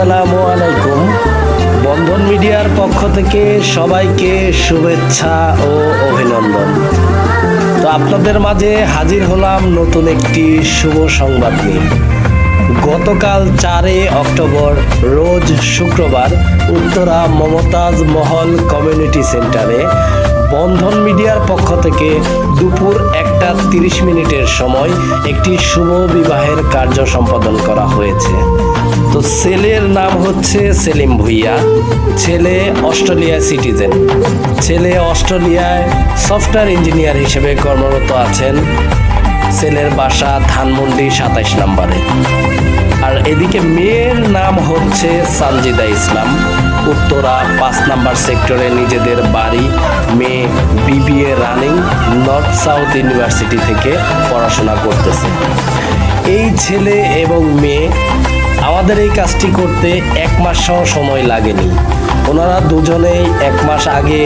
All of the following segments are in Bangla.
আসসালামু আলাইকুম। বন্ধন মিডিয়ার পক্ষ থেকে সবাইকে শুভেচ্ছা ও অভিনন্দন। তো আপনাদের মাঝে হাজির হলাম নতুন একটি শুভ সংবাদ নিয়ে। গতকাল চারে অক্টোবর, রোজ শুক্রবার, উত্তরা মমতাজ মহল কমিউনিটি সেন্টারে বন্ধন মিডিয়ার পক্ষ থেকে দুপুর একটা তিরিশ মিনিটের সময় একটি শুভ বিবাহের কার্য সম্পাদন করা হয়েছে। তো ছেলের নাম হচ্ছে সেলিম ভুইয়া। ছেলে অস্ট্রেলিয়া সিটিজেন। ছেলে অস্ট্রেলিয়ায় সফটওয়্যার ইঞ্জিনিয়ার হিসেবে কর্মরত আছেন। ছেলের বাসা ধানমন্ডি সাতাইশ নম্বরে। আর এদিকে মেয়ের নাম হচ্ছে সানজিদা ইসলাম। উত্তরা পাঁচ নাম্বার সেক্টরে নিজেদের বাড়ি, মেয়ে BBA running north south university থেকে পড়াশোনা করতেছে। এই ছেলে এবং মেয়ে আমাদের এই কাজটি করতে এক মাস সময় লাগেনি। ওনারা দুজনেই এক মাস আগে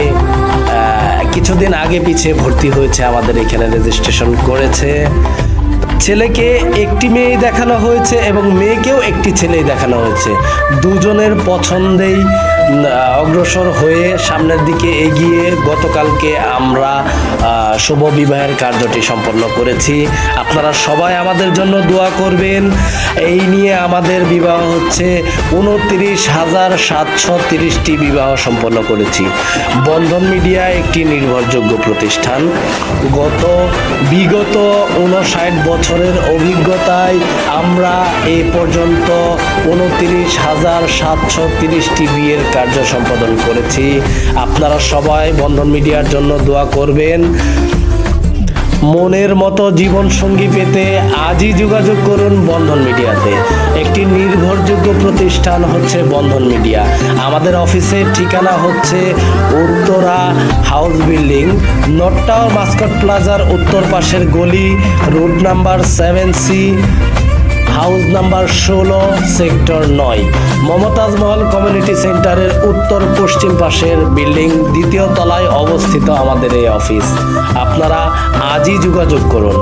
কিছুদিন আগে পিছিয়ে ভর্তি হয়েছে, আমাদের এখানে রেজিস্ট্রেশন করেছে। ছেলেকে একটি মেয়ে দেখানো হয়েছে এবং মেয়েকেও একটি ছেলেই দেখানো হয়েছে। দুজনের পছন্দেই অগ্রসর হয়ে সামনের দিকে এগিয়ে গতকালকে আমরা শুভ বিবাহের কার্যটি সম্পন্ন করেছি। আপনারা সবাই আমাদের জন্য দোয়া করবেন। এই নিয়ে আমাদের বিবাহ হচ্ছে উনত্রিশ হাজার সাতশো তিরিশটি বিবাহ সম্পন্ন করেছি। বন্ধন মিডিয়া একটি নির্ভরযোগ্য প্রতিষ্ঠান। গত, বিগত উনষাট বছরের অভিজ্ঞতায় আমরা এ পর্যন্ত উনত্রিশ হাজার সাতশো তিরিশটি বিয়ের কার্য সম্পাদন করেছি। আপনারা সবাই বন্ধন মিডিয়ার জন্য দোয়া করবেন। মনের মতো জীবন সঙ্গী পেতে আজই যোগাযোগ করুন বন্ধন মিডিয়াতে। একটি নির্ভরযোগ্য প্রতিষ্ঠান হচ্ছে বন্ধন মিডিয়া। আমাদের অফিসের ঠিকানা হচ্ছে Uttara house building tower mascot প্লাজার উত্তর পাশের গলি, road number seven C house number ষোলো, সেক্টর নয়। মমতাজ মহল কমিউনিটি সেন্টারের উত্তর পশ্চিম পাশের বিল্ডিং দ্বিতীয় তলায় অবস্থিত আমাদের এই অফিস। আপনারা আজই যোগাযোগ করুন।